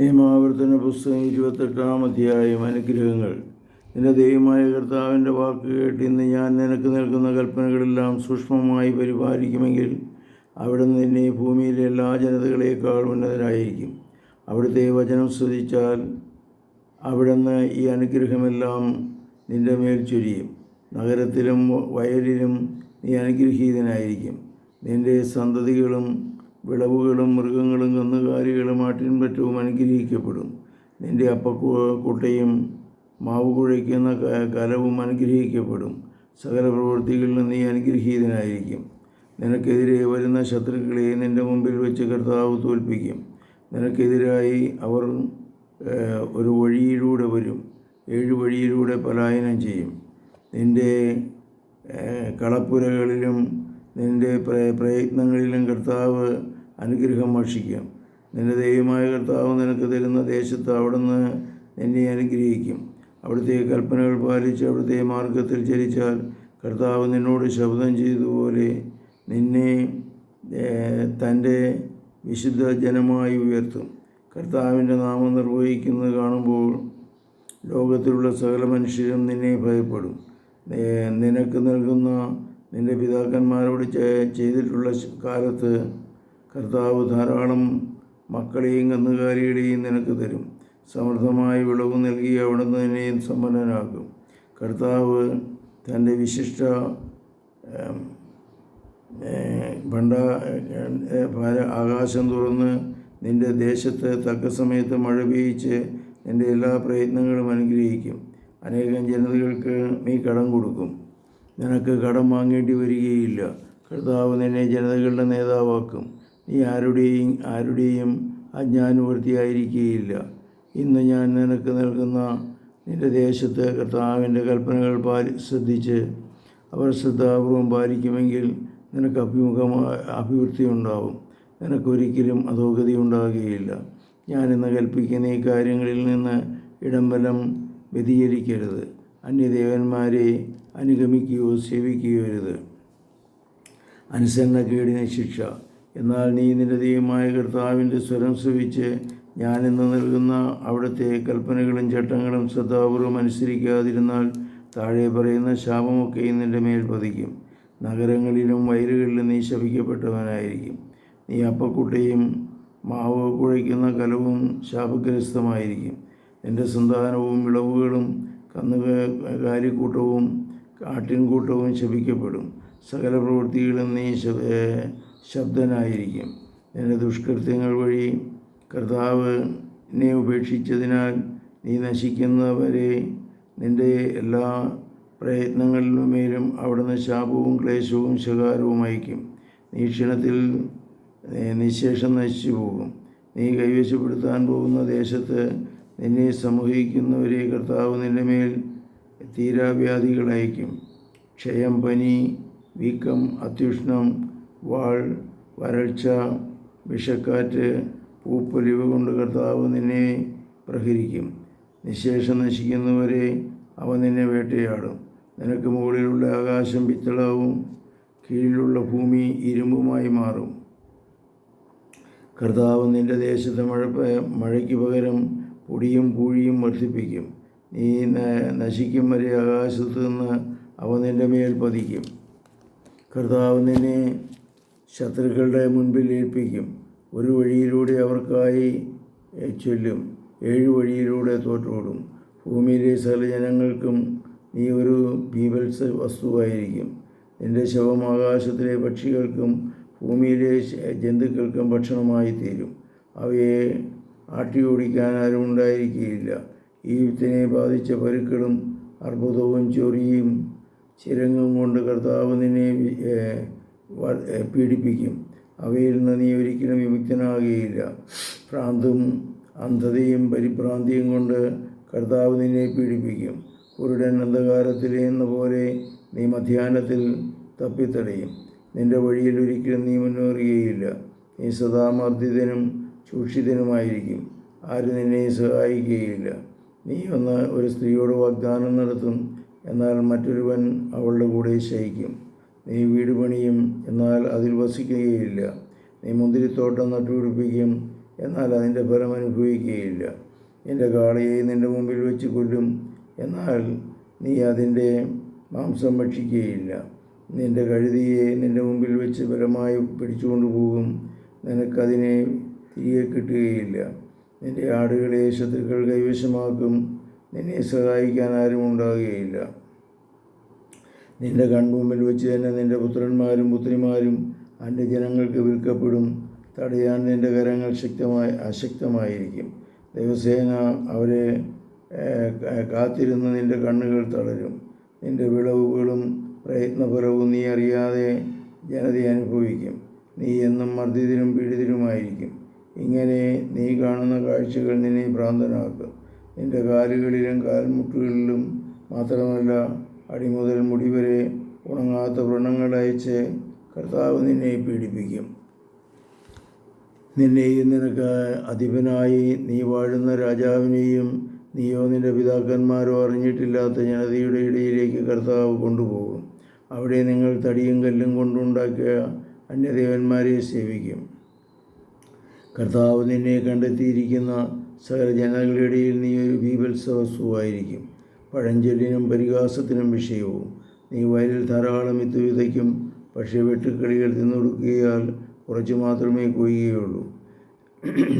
നിയമാവർത്തന പുസ്തകം ഇരുപത്തെട്ടാം അധ്യായം അനുഗ്രഹങ്ങൾ. നിന്റെ ദൈവമായ കർത്താവിന്റെ വാക്ക് കേട്ട് ഇന്ന് ഞാൻ നിനക്ക് നൽകുന്ന കൽപ്പനകളെല്ലാം സൂക്ഷ്മമായി പരിപാലിക്കുമെങ്കിൽ അവിടുന്ന് നിന്നെ ഭൂമിയിലെ എല്ലാ ജനതകളേക്കാൾ ഉന്നതരായിരിക്കും. അവിടുത്തെ വചനം ശ്രദ്ധിച്ചാൽ അവിടുന്ന് ഈ അനുഗ്രഹമെല്ലാം നിന്റെ മേൽ ചൊരിയും. നഗരത്തിലും വയലിലും നീ അനുഗ്രഹീതനായിരിക്കും. നിന്റെ സന്തതികളും വിളവുകളും മൃഗങ്ങളും കന്നുകാലികളും ആട്ടിൻപറ്റവും അനുഗ്രഹിക്കപ്പെടും. നിന്റെ അപ്പക്കുട്ടയും മാവ് കുഴയ്ക്കുന്ന കലവും അനുഗ്രഹിക്കപ്പെടും. സകല പ്രവൃത്തികളിലും നീ അനുഗ്രഹീതനായിരിക്കും. നിനക്കെതിരെ വരുന്ന ശത്രുക്കളെ നിന്റെ മുമ്പിൽ വെച്ച് കർത്താവ് തോൽപ്പിക്കും. നിനക്കെതിരായി അവർ ഒരു വഴിയിലൂടെ വരും. ഏഴ് വഴിയിലൂടെ പലായനം ചെയ്യും. നിന്റെ കളപ്പുരകളിലും നിന്റെ പ്രയത്നങ്ങളിലും കർത്താവ് അനുഗ്രഹം ഭക്ഷിക്കും നിന്റെ ദൈവമായ കർത്താവ് നിനക്ക് തരുന്ന ദേശത്ത് അവിടുന്ന് നിന്നെ അനുഗ്രഹിക്കും. അവിടുത്തെ കൽപ്പനകൾ പാലിച്ച് അവിടുത്തെ മാർഗത്തിൽ ചരിച്ചാൽ കർത്താവ് നിന്നോട് ശബ്ദം ചെയ്തതുപോലെ നിന്നെ തന്റെ വിശുദ്ധ ജനമായി ഉയർത്തും. കർത്താവിന്റെ നാമം നിർവഹിക്കുന്നത് കാണുമ്പോൾ ലോകത്തിലുള്ള സകല മനുഷ്യരും നിന്നെ ഭയപ്പെടും. നിനക്ക് നൽകുന്ന നിന്റെ പിതാക്കന്മാരോട് ചെയ്തിട്ടുള്ള കാലത്ത് കർത്താവ് ധാരാളം മക്കളെയും കന്നുകാലികളെയും നിനക്ക് തരും. സമൃദ്ധമായ വിളവ് നൽകി അവിടുന്ന് നിന്നെയും സമ്പന്നനാക്കും. കർത്താവ് തന്റെ വിശിഷ്ട ഭണ്ട ആകാശം തുറന്ന് നിന്റെ ദേശത്ത് തക്ക സമയത്ത് മഴ പെയ്യിച്ച് നിന്റെ എല്ലാ പ്രയത്നങ്ങളും അനുഗ്രഹിക്കും. അനേകം ജനതകൾക്ക് നീ കടം കൊടുക്കും. നിനക്ക് കടം വാങ്ങേണ്ടി വരികയില്ല. കർത്താവ് നിന്നെ ജനതകളുടെ നേതാവാക്കും. നീ ആരുടെയും ആരുടെയും അജ്ഞാനുവർത്തിയായിരിക്കുകയില്ല ഇന്ന് ഞാൻ നിനക്ക് നൽകുന്ന നിന്റെ ദേശത്ത് കർത്താവിന്റെ കൽപ്പനകൾ പാലി ശ്രദ്ധിച്ച് അവർ ശ്രദ്ധാപൂർവം പാലിക്കുമെങ്കിൽ നിനക്ക് അഭിമുഖമായ അഭിവൃദ്ധി ഉണ്ടാവും നിനക്കൊരിക്കലും അധോഗതി ഉണ്ടാകുകയില്ല ഞാനിന്ന് കൽപ്പിക്കുന്ന ഈ കാര്യങ്ങളിൽ നിന്ന് ഇടംബലം വ്യതിചരിക്കരുത് അന്യദേവന്മാരെ അനുഗമിക്കുകയോ സേവിക്കുകയോ അരുത്. അനുസരണക്കേടിന് ശിക്ഷ. എന്നാൽ നീ നിന്റെ ദൈവമായ കർത്താവിന്റെ സ്വരം ശ്രവിച്ച് ഞാനിന്ന് നൽകുന്ന അവിടുത്തെ കൽപ്പനകളും ചട്ടങ്ങളും ശ്രദ്ധാപൂർവം അനുസരിക്കാതിരുന്നാൽ താഴെ പറയുന്ന ശാപമൊക്കെയും നിന്റെ മേൽ പതിക്കും. നഗരങ്ങളിലും വയലുകളിലും നീ ശപിക്കപ്പെട്ടവനായിരിക്കും. നീ അപ്പക്കുട്ടയും മാവ് കുഴയ്ക്കുന്ന കലവും ശാപഗ്രസ്തമായിരിക്കും. നിന്റെ സന്താനവും വിളവുകളും കന്നുകാലിക്കൂട്ടവും കാട്ടിൻകൂട്ടവും ശപിക്കപ്പെടും. സകല പ്രവൃത്തികളും നീ ശബ്ദനായിരിക്കും. എന്റെ ദുഷ്കൃത്യങ്ങൾ വഴി കർത്താവിനെ ഉപേക്ഷിച്ചതിനാൽ നീ നശിക്കുന്നവരെ നിന്റെ എല്ലാ പ്രയത്നങ്ങളിലുമേലും അവിടുന്ന് ശാപവും ക്ലേശവും ശകാരവും അയക്കും നീ ക്ഷണത്തിൽ നിശേഷം നശിച്ചു പോകും നീ കൈവശപ്പെടുത്താൻ പോകുന്ന ദേശത്ത് നിന്നെ സമൂഹിക്കുന്നവരെ കർത്താവ് നിന്റെ മേൽ തീരാവ്യാധികളയക്കും ക്ഷയം പനി വീക്കം അത്യുഷ്ണം വാൾ വരൾച്ച വിഷക്കാറ്റ് പൂപ്പൊലിവ് കൊണ്ട് കർത്താവ് നിന്നെ പ്രഹരിക്കും. നിശേഷം നശിക്കുന്നവരെ അവ നിന്നെ വേട്ടയാടും. നിനക്ക് മുകളിലുള്ള ആകാശം പിത്തളവും കീഴിലുള്ള ഭൂമി ഇരുമ്പുമായി മാറും. കർത്താവ് നിന്റെ ദേശത്ത് മഴ മഴയ്ക്ക് പകരം പൊടിയും പൂഴിയും വർദ്ധിപ്പിക്കും. നീ നശിക്കും വരെ ആകാശത്ത് നിന്ന് അവ നിന്റെ മേൽ പതിക്കും. കർത്താവ് നിന്നെ ശത്രുക്കളുടെ മുൻപിൽ ഏൽപ്പിക്കും. ഒരു വഴിയിലൂടെ അവർക്കായി ചൊല്ലും. ഏഴ് വഴിയിലൂടെ തോറ്റോടും. ഭൂമിയിലെ സകല ജനങ്ങൾക്കും നീ ഒരു ബീഭത്സ വസ്തുവായിരിക്കും നിന്റെ ശവം ആകാശത്തിലെ പക്ഷികൾക്കും ഭൂമിയിലെ ജന്തുക്കൾക്കും ഭക്ഷണമായി തീരും അവയെ ആട്ടിയോടിക്കാൻ ആരും ഉണ്ടായിരിക്കുകയില്ല ഈജിപ്തിനെ ബാധിച്ച പരുക്കളും അർബുദവും ചൊറിയും ചിരങ്ങും കൊണ്ട് കർത്താവ് നിന്നെ പീഡിപ്പിക്കും. അവയിൽ നിന്ന് നീ ഒരിക്കലും വിമുക്തനാകുകയില്ല. ഭ്രാന്തും അന്ധതയും പരിഭ്രാന്തിയും കൊണ്ട് കർത്താവ് നിന്നെ പീഡിപ്പിക്കും. കുരുടൻ അന്ധകാരത്തിൽ എന്ന പോലെ നീ മധ്യാഹ്നത്തിൽ തപ്പിത്തടയും. നിന്റെ വഴിയിൽ ഒരിക്കലും നീ മുന്നേറുകയില്ല. നീ സദാമർദ്ദിതനും സൂക്ഷിതനുമായിരിക്കും ആരും നിന്നെ സഹായിക്കുകയില്ല. നീ ഒന്ന് ഒരു സ്ത്രീയോട് വാഗ്ദാനം നടത്തും എന്നാൽ മറ്റൊരുവൻ അവളുടെ കൂടെ ശയിക്കും. നീ വീട് പണിയും എന്നാൽ അതിൽ വസിക്കുകയില്ല. നീ മുന്തിരിത്തോട്ടം നട്ടുപിടിപ്പിക്കും എന്നാൽ അതിന്റെ ഫലം അനുഭവിക്കുകയില്ല. നിന്റെ കാളയെ നിന്റെ മുമ്പിൽ വെച്ച് കൊല്ലും എന്നാൽ നീ അതിന്റെ മാംസം ഭക്ഷിക്കുകയില്ല. നിന്റെ കഴുതിയെ നിന്റെ മുമ്പിൽ വെച്ച് ബലമായി പിടിച്ചുകൊണ്ട് പോകും. നിനക്കതിനെ തിരികെ കിട്ടുകയില്ല. നിന്റെ ആടുകളെ ശത്രുക്കൾ കൈവശമാക്കും. നിന്നെ സഹായിക്കാൻ ആരും ഉണ്ടാകുകയില്ല. നിന്റെ കൺമുമ്പിൽ വെച്ച് തന്നെ നിന്റെ പുത്രന്മാരും പുത്രിമാരും അന്യ ജനങ്ങൾക്ക് വിൽക്കപ്പെടും. തടയാൻ നിന്റെ കരങ്ങൾ ശക്തമായി അശക്തമായിരിക്കും. ദിവസേന അവരെ കാത്തിരുന്ന് നിന്റെ കണ്ണുകൾ തളരും. നിന്റെ വിളവുകളും പ്രയത്നപരവും നീ അറിയാതെ ജനത അനുഭവിക്കും. നീ എന്നും മർദ്ദിതരും പീഡിതരുമായിരിക്കും. ഇങ്ങനെ നീ കാണുന്ന കാഴ്ചകൾ നിന്നെ ഭ്രാന്തനാക്കും. നിന്റെ കാലുകളിലും കാൽമുട്ടുകളിലും മാത്രമല്ല അടിമുതൽ മുടിവരെ ഉണങ്ങാത്ത വ്രണങ്ങൾ അയച്ച് കർത്താവ് നിന്നെ പീഡിപ്പിക്കും. നിന്നെയും നിനക്ക് അധിപനായി നീ വാഴുന്ന രാജാവിനെയും നീയോ നിന്റെ പിതാക്കന്മാരോ അറിഞ്ഞിട്ടില്ലാത്ത ജനതയുടെ ഇടയിലേക്ക് കർത്താവ് കൊണ്ടുപോകും. അവിടെ നിങ്ങൾ തടിയും കല്ലും കൊണ്ടുണ്ടാക്കിയ അന്യദേവന്മാരെ സേവിക്കും. കർത്താവ് നിന്നെ കണ്ടെത്തിയിരിക്കുന്ന സകല ജനങ്ങളുടെ ഇടയിൽ നീ ഒരു ബീഭത്സവസ്തുവായിരിക്കും. പഴഞ്ചൊല്ലിനും പരിഹാസത്തിനും വിഷയവും. നീ വയലിൽ ധാരാളം വിത്ത് വിതയ്ക്കും പക്ഷേ വെട്ടുക്കിളികൾ തിന്നൊടുക്കിയാൽ കുറച്ച് മാത്രമേ കൊയ്യുകയുള്ളൂ.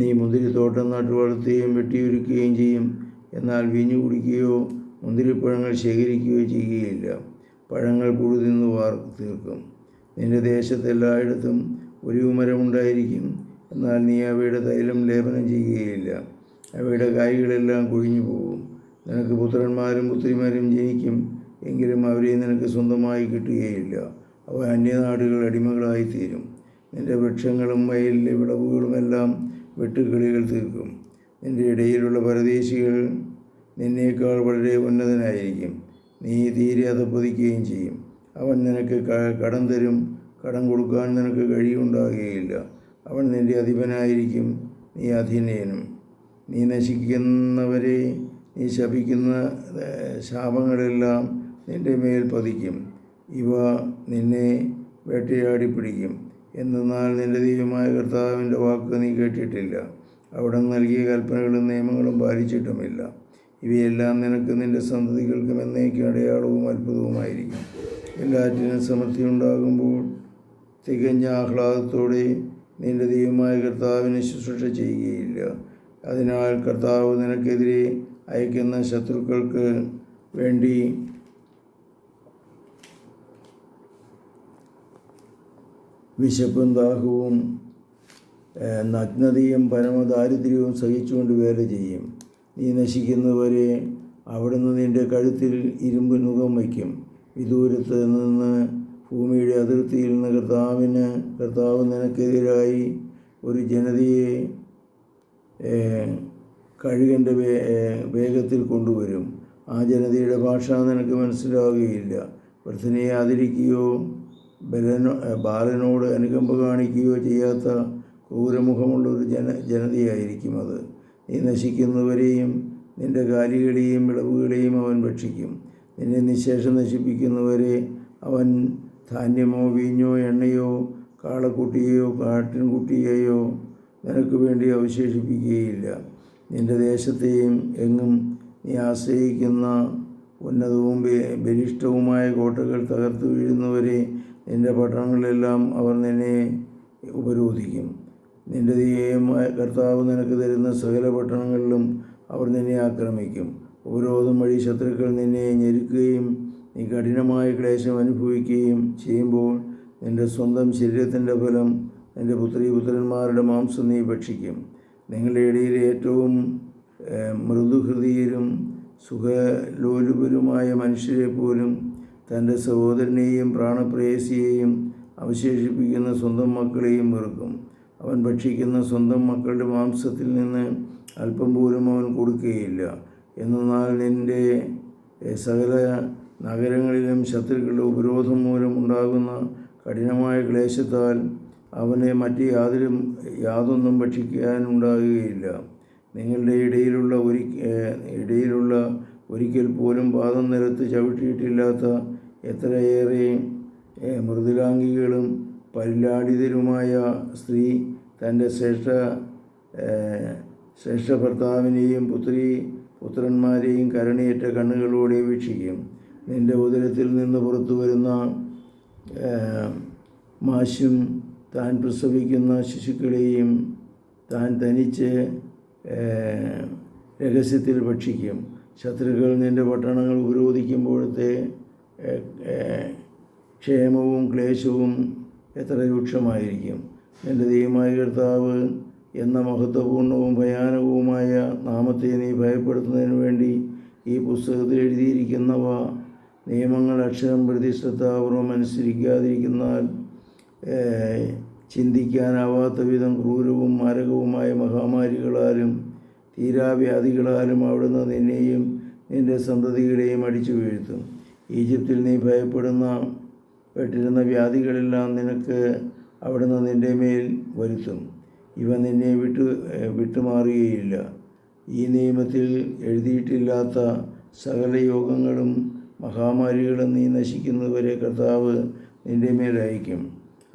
നീ മുന്തിരിത്തോട്ടം നട്ടു വളർത്തുകയും വെട്ടിയൊരുക്കുകയും ചെയ്യും. എന്നാൽ വീഞ്ഞു കുടിക്കുകയോ മുന്തിരിപ്പഴങ്ങൾ ശേഖരിക്കുകയോ ചെയ്യുകയില്ല. പഴങ്ങൾ പുഴു തിന്ന് വാർ തീർക്കും. നിന്റെ ദേശത്ത് എല്ലായിടത്തും ഒരു മരമുണ്ടായിരിക്കും എന്നാൽ നീ അവയുടെ തൈലം ലേപനം ചെയ്യുകയില്ല. അവയുടെ കായ്കളെല്ലാം കൊഴിഞ്ഞു പോകും നിനക്ക് പുത്രന്മാരും പുത്രിമാരും ജനിക്കും എങ്കിലും അവരെ നിനക്ക് സ്വന്തമായി കിട്ടുകയില്ല. അവ അന്യനാടുകൾ അടിമകളായിത്തീരും. നിന്റെ വൃക്ഷങ്ങളും വയലിലെ വിളവുകളുമെല്ലാം വെട്ടുകിളികൾ തീർക്കും. നിന്റെ ഇടയിലുള്ള പരദേശികൾ നിന്നേക്കാൾ വളരെ ഉന്നതനായിരിക്കും. നീ തീരെ അധപ്പതിക്കുകയും ചെയ്യും. അവൻ നിനക്ക് കടം തരും. കടം കൊടുക്കാൻ നിനക്ക് കഴിയുണ്ടാകുകയില്ല അവൻ നിന്റെ അധിപനായിരിക്കും. നീ അധീനയനും നീ നശിക്കുന്നവരെ നീ ശപിക്കുന്ന ശാപങ്ങളെല്ലാം നിന്റെ മേൽ പതിക്കും. ഇവ നിന്നെ വേട്ടയാടി പിടിക്കും എന്നാൽ നിന്റെ ദൈവമായ കർത്താവിന്റെ വാക്ക് നീ കേട്ടിട്ടില്ല. അവിടെ നൽകിയ കൽപ്പനകളും നിയമങ്ങളും പാലിച്ചിട്ടുമില്ല. ഇവയെല്ലാം നിനക്ക് നിന്റെ സന്തതികൾക്കും എന്നേക്കും അടയാളവും അത്ഭുതവുമായിരിക്കും. എല്ലാറ്റിനും സമൃദ്ധി ഉണ്ടാകുമ്പോൾ തികഞ്ഞ ആഹ്ലാദത്തോടെ നിന്റെ ദൈവമായ കർത്താവിനെ ശുശ്രൂഷ ചെയ്യുകയില്ല. അതിനാൽ കർത്താവ് നിനക്കെതിരെ അയക്കുന്ന ശത്രുക്കൾക്ക് വേണ്ടി വിശപ്പും ദാഹവും നഗ്നതയും പരമദാരിദ്ര്യവും സഹിച്ചുകൊണ്ട് വേല ചെയ്യും. നീ നശിക്കുന്നവരെ അവിടുന്ന് നിന്റെ കഴുത്തിൽ ഇരുമ്പ് മുഖം വയ്ക്കും. വിദൂരത്ത് നിന്ന് ഭൂമിയുടെ അതിർത്തിയിൽ നിന്ന് കർത്താവിന് കർത്താവ് നിനക്കെതിരായി ഒരു ജനതയെ കഴുകന്റെ വേ വേഗത്തിൽ കൊണ്ടുവരും. ആ ജനതയുടെ ഭാഷ നിനക്ക് മനസ്സിലാവുകയില്ല. വൃദ്ധനെ ആദരിക്കുകയോ ബലനോ ബാലനോട് അനുകമ്പ കാണിക്കുകയോ ചെയ്യാത്ത ക്രൂരമുഖമുള്ള ഒരു ജന ജനതയായിരിക്കും അത്. നീ നശിക്കുന്നവരെയും നിന്റെ കാലികളെയും വിളവുകളെയും അവൻ ഭക്ഷിക്കും. നിന്നെ നിശേഷം നശിപ്പിക്കുന്നവരെ അവൻ ധാന്യമോ വീഞ്ഞോ എണ്ണയോ കാളക്കുട്ടിയെയോ കാട്ടിൻകുട്ടിയെയോ നിനക്ക് വേണ്ടി അവശേഷിപ്പിക്കുകയില്ല. നിന്റെ ദേശത്തെയും എങ്ങും നീ ആശ്രയിക്കുന്ന ഉന്നതവും ബലിഷ്ടവുമായ കോട്ടകൾ തകർത്ത് വീഴുന്നവരെ നിന്റെ പട്ടണങ്ങളിലെല്ലാം അവർ നിന്നെ ഉപരോധിക്കും. നിന്റെ ദൈവമായ കർത്താവ് നിനക്ക് തരുന്ന സകല പട്ടണങ്ങളിലും അവർ നിന്നെ ആക്രമിക്കും. ഉപരോധം വഴി ശത്രുക്കൾ നിന്നെ ഞെരുക്കുകയും നീ കഠിനമായ ക്ലേശം അനുഭവിക്കുകയും ചെയ്യുമ്പോൾ നിന്റെ സ്വന്തം ശരീരത്തിന്റെ ഫലം നിന്റെ പുത്രി പുത്രന്മാരുടെ മാംസം നീ ഭക്ഷിക്കും. നിങ്ങളുടെ ഇടയിൽ ഏറ്റവും ഏഹ്, മൃദുഹൃദയരും സുഖലോലുപരുമായ മനുഷ്യരെ പോലും തന്റെ സഹോദരനെയും പ്രാണപ്രേയസിയെയും അവശേഷിപ്പിക്കുന്ന സ്വന്തം മക്കളെയും വെറുക്കും. അവൻ ഭക്ഷിക്കുന്ന സ്വന്തം മക്കളുടെ മാംസത്തിൽ നിന്ന് അല്പം പോലും അവൻ കൊടുക്കുകയില്ല. എന്നാൽ നിന്റെ സകല നഗരങ്ങളിലും ശത്രുക്കളുടെ ഉപരോധം മൂലം ഉണ്ടാകുന്ന കഠിനമായ ക്ലേശത്താൽ അവനെ മറ്റ് യാതൊരും യാതൊന്നും ഭക്ഷിക്കാനുണ്ടാകുകയില്ല. നിങ്ങളുടെ ഇടയിലുള്ള ഒരു ഇടയിലുള്ള ഒരിക്കൽ പോലും പാദം നിരത്ത് ചവിട്ടിയിട്ടില്ലാത്ത എത്രയേറെ മൃദുലാംഗികളും പരിലാടിതരുമായ സ്ത്രീ തന്റെ ശ്രേഷ്ഠ ശ്രേഷ്ഠ ഭർത്താവിനെയും പുത്രി പുത്രന്മാരെയും കരുണയേറ്റ കണ്ണുകളോടെ വീക്ഷിക്കും. നിന്റെ ഉദരത്തിൽ നിന്ന് പുറത്തു വരുന്ന മാശും താൻ പ്രസവിക്കുന്ന ശിശുക്കളെയും താൻ തനിച്ച് രഹസ്യത്തിൽ ഭക്ഷിക്കും. ശത്രുക്കൾ നിന്റെ പട്ടണങ്ങൾ ഉപരോധിക്കുമ്പോഴത്തെ ക്ഷേമവും ക്ലേശവും എത്ര രൂക്ഷമായിരിക്കും. നിന്റെ ദൈവമായ കർത്താവ് എന്ന മഹത്വപൂർണവും ഭയാനകവുമായ നാമത്തെ നീ ഭയപ്പെടുത്തുന്നതിന് വേണ്ടി ഈ പുസ്തകത്തിൽ എഴുതിയിരിക്കുന്നവ നിയമങ്ങൾ അക്ഷരം പ്രതി അനുസരിക്കാതിരിക്കുന്നാൽ ചിന്തിക്കാനാവാത്ത വിധം ക്രൂരവും മാരകവുമായ മഹാമാരികളാലും തീരാവ്യാധികളാലും അവിടുന്ന് നിന്നെയും നിന്റെ സന്തതികളെയും അടിച്ചു വീഴ്ത്തും. ഈജിപ്തിൽ നീ ഭയപ്പെടുന്ന പെട്ടിരുന്ന വ്യാധികളെല്ലാം നിനക്ക് അവിടുന്ന് നിന്റെ മേൽ വരുത്തും. ഇവ നിന്നെ വിട്ടു വിട്ടുമാറുകയില്ല. ഈ നിയമത്തിൽ എഴുതിയിട്ടില്ലാത്ത സകല യോഗങ്ങളും മഹാമാരികളും നീ നശിക്കുന്നതുവരെ കർത്താവ് നിന്റെ മേൽ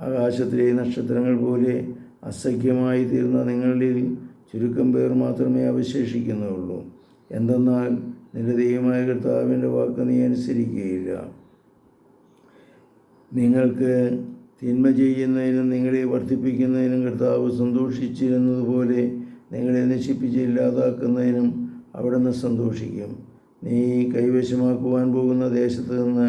ആകാശത്തിലെ നക്ഷത്രങ്ങൾ പോലെ അസഖ്യമായി തീർന്ന നിങ്ങളിൽ ചുരുക്കം പേർ മാത്രമേ അവശേഷിക്കുന്നുള്ളൂ. എന്തെന്നാൽ നിന്റെ ദൈവമായ കർത്താവിന്റെ വാക്ക് നീ അനുസരിക്കുകയില്ല. നിങ്ങൾക്ക് തിന്മ ചെയ്യുന്നതിനും നിങ്ങളെ വർദ്ധിപ്പിക്കുന്നതിനും കർത്താവ് സന്തോഷിച്ചിരുന്നതുപോലെ നിങ്ങളെ നശിപ്പിച്ച് ഇല്ലാതാക്കുന്നതിനും അവിടുന്ന് സന്തോഷിക്കും. നീ കൈവശമാക്കുവാൻ പോകുന്ന ദേശത്ത് നിന്ന്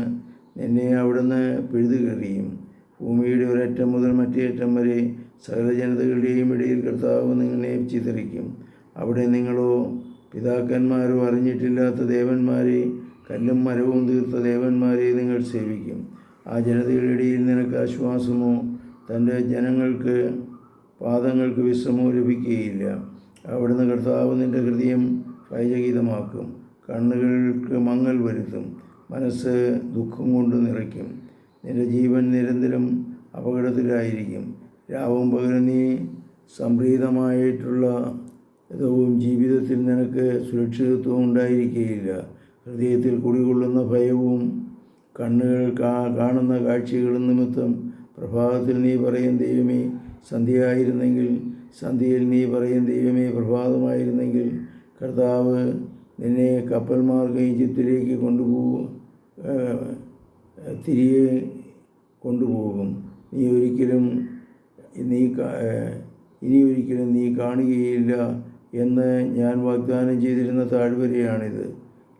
നിന്നെ അവിടുന്ന് പിഴുതുകെറിയും ഭൂമിയുടെ ഒരറ്റം മുതൽ മറ്റേ അറ്റം വരെ സകല ജനതകളുടെയും ഇടയിൽ കർത്താവ് നിങ്ങളെ ചിതറിക്കും. അവിടെ നിങ്ങളോ പിതാക്കന്മാരോ അറിഞ്ഞിട്ടില്ലാത്ത ദേവന്മാരെ കല്ലും മരവും തീർത്ത ദേവന്മാരെ നിങ്ങൾ സേവിക്കും. ആ ജനതയുടെ ഇടയിൽ നിനക്ക് ആശ്വാസമോ തന്റെ ജനങ്ങൾക്ക് പാദങ്ങൾക്ക് വിശ്രമോ ലഭിക്കുകയില്ല. അവിടുന്ന് കർത്താവ് നിന്റെ ഹൃദയം ഭയചകിതമാക്കും കണ്ണുകൾക്ക് മങ്ങൽ വരുത്തും. മനസ്സ് ദുഃഖം കൊണ്ട് നിറയ്ക്കും. നിന്റെ ജീവൻ നിരന്തരം അപകടത്തിലായിരിക്കും. രാവും പകലും നീ സംപ്രീതമായിട്ടുള്ള ഇതവും ജീവിതത്തിൽ നിനക്ക് സുരക്ഷിതത്വം ഉണ്ടായിരിക്കുകയില്ല ഹൃദയത്തിൽ കുടികൊള്ളുന്ന ഭയവും കണ്ണുകൾ കാണുന്ന കാഴ്ചകളും നിമിത്തം പ്രഭാതത്തിൽ നീ പറയും ദൈവമേ സന്ധ്യയായിരുന്നെങ്കിൽ സന്ധ്യയിൽ നീ പറയും ദൈവമേ പ്രഭാതമായിരുന്നെങ്കിൽ കർത്താവ് നിന്നെ കപ്പൽ മാർഗം ഈജിപ്തിലേക്ക് കൊണ്ടുപോകും തിരികെ കൊണ്ടുപോകും. നീ ഒരിക്കലും നീ ഇനി ഒരിക്കലും നീ കാണുകയില്ല എന്ന് ഞാൻ വാഗ്ദാനം ചെയ്തിരുന്ന താഴ്വരയാണിത്.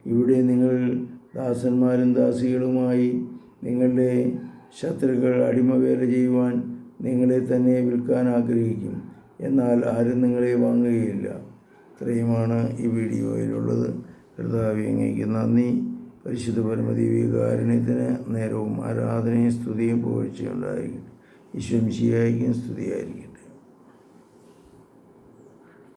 ഇവിടെ നിങ്ങൾ ദാസന്മാരും ദാസികളുമായി നിങ്ങളുടെ ശത്രുക്കൾ അടിമവേല ചെയ്യുവാൻ നിങ്ങളെ തന്നെ വിൽക്കാൻ ആഗ്രഹിക്കും. എന്നാൽ ആരും നിങ്ങളെ വാങ്ങുകയില്ല. ഇത്രയുമാണ് ഈ വീഡിയോയിലുള്ളത്. കർത്താവ് നന്ദി. പരിശുദ്ധ പരമദിവികാരുണ്യത്തിന് നേരവും ആരാധനയും സ്തുതിയും പോഴ്ചയുണ്ടായിരിക്കും ഈശ്വംശിയായിരിക്കും സ്തുതിയായിരിക്കും.